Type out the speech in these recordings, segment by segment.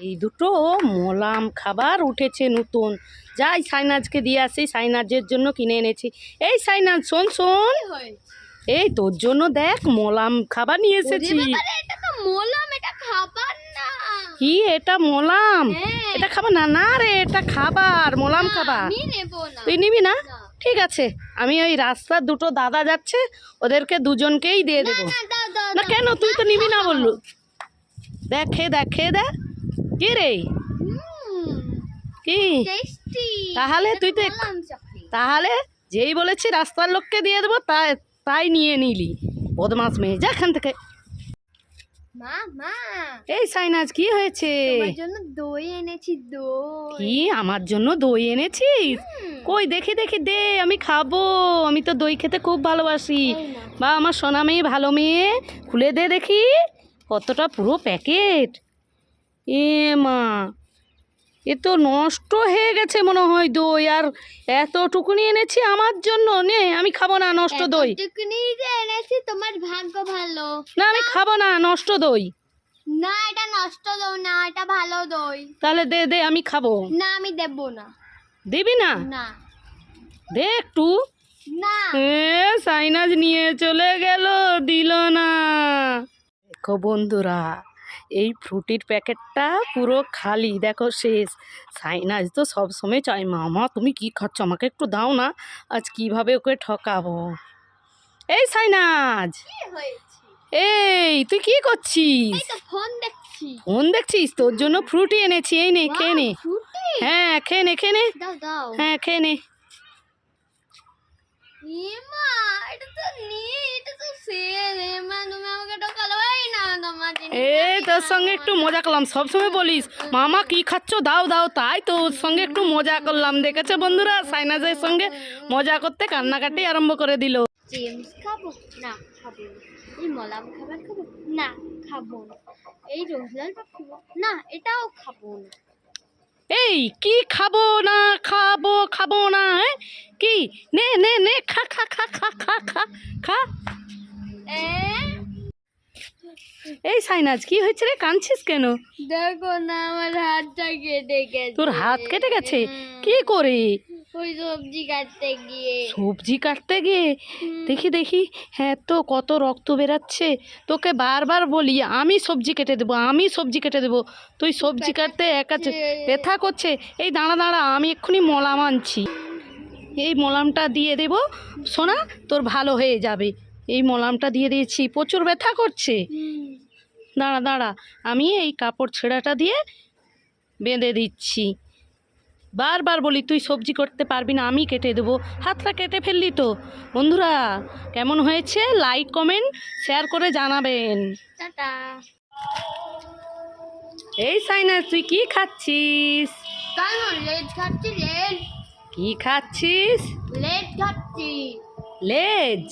এই দুটো মোলাম খাবার উঠেছে নতুন। যাই সাইনাজকে দিয়ে আসি সাইনাজের জন্য কিনে এনেছি। এই সাইনাজ শোন শোন। এই তোর জন্য দেখ মলাম খাবার নিয়ে এসেছি। কি এটা মোলাম? হ্যাঁ। এটা খাবার না না রে এটা খাবার মোলাম খাবার। তুই নিবি না। ঠিক আছে আমি ওই রাস্তার দুটো দাদা যাচ্ছে ওদেরকে দুজনকেই দিয়ে দেবো। না কেন? তুই তো নিবি না। বললু। দেখ খেয়ে দেখ খেয়ে দেখ। কি রে? কি? তাহলে তুই তো তাহলে যেই বলেছি রাস্তার লোককে দিয়ে দেবো তাই তাই নিয়ে নিলি। বদমাস মেয়ে যা এখান থেকে। এই সাইনাজ কি হয়েছে? দই এনেছি দই। কি আমার জন্য দই এনেছিস কই দেখি দেখি দে আমি খাব। আমি তো দই খেতে খুব ভালোবাসি। বা আমার সোনা মেয়ে ভালো মেয়ে খুলে দে দেখি। কতটা পুরো প্যাকেট। এ মা এ তো নষ্ট হয়ে গেছে মনে হয় দই আর এতটুকুনি এনেছি আমার জন্য। নে আমি খাব না নষ্ট দই। এতটুকুনি যে এনেছি তোমার ভাগ্য ভালো। না আমি খাব না নষ্ট দই। না এটা নষ্ট দই না এটা ভালো দই। তাহলে দে দে আমি খাব। না আমি দেব না। দিবি না? না। দে একটু। না। এ সাইনাজ নিয়ে চলে গেল দিল না। দেখো বন্ধুরা এই ফ্রুটির প্যাকেটটা পুরো খালি। দেখো শেষ। সাইনাজ তো সব সময় চাই মামা তুমি কি খাচ্ছ? আমাকে একটু দাও না। আজ কীভাবে ওকে ঠকাবো? এই সাইনাজ! এই তুই কি করছিস? ফোন দেখছিস? তোর জন্য ফ্রুটি এনেছি। এই নে খেয়ে নে। হ্যাঁ খেয়ে নে খেয়ে নে। হ্যাঁ খেয়ে নে। এটা তো নিয়ে এটা তো সেল এমা তুমি আমাকে এই তোর সঙ্গে একটু মজা করলাম। সবসময় বলিস মামা কি খাচ্ছ? দাও দাও। তাই তো ওর সঙ্গে একটু মজা করলাম। দেখেছ বন্ধুরা? সাইনাজের সঙ্গে মজা করতে কান্নাকাটি আরম্ভ করে দিল। জেমস খাব? না খাব এই মলাম খাবার খাব? না খাব না। এই রোজলাল খাব? না এটাও খাব না। এই কি খাব না খাব খাব না হ্যাঁ কি? নে নে নে খা খা খা খা খা খা খা। এ এই সাইনাজ কি হয়েছে রে? কাঁদছিস কেন? দেখো না আমার হাতটা কেটে গেছে। তোর হাত কেটে গেছে? কি করে? ওই সবজি কাটতে গিয়ে। সবজি কাটতে গিয়ে? দেখি দেখি। হ্যাঁ তো কত রক্ত বেরাচ্ছে। তোকে বারবার বলি আমি সবজি কেটে দেবো আমি সবজি কেটে দেবো। তুই সবজি কাটতে একা ব্যথা করছে। এই দাঁড়া দাঁড়া আমি এক্ষুনি মলাম আনছি। এই মলামটা দিয়ে দেব। সোনা তোর ভালো হয়ে যাবে। এই মলামটা দিয়ে দিয়েছি। প্রচুর ব্যথা করছে। দাঁড়া দাঁড়া আমি এই কাপড় ছেঁড়াটা দিয়ে বেঁধে দিচ্ছি। বারবার বলি তুই সবজি করতে পারবি না আমি কেটে দেবো। হাতটা কেটে ফেললি তো। বন্ধুরা কেমন হয়েছে? লাইক কমেন্ট শেয়ার করে জানাবেন। এই সাইনাস তুই কি খাচ্ছিস? কি খাচ্ছিস? লেট খাচ্ছি লেজ।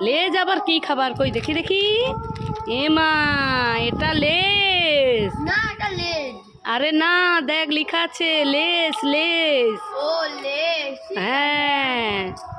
লেজ আবার কি খাবার? কই দেখি দেখি। এমা এটা লেজ। না এটা লেজ। আরে না দেখ লেখা আছে লেজ লেজ। ও লেজ হ্যাঁ।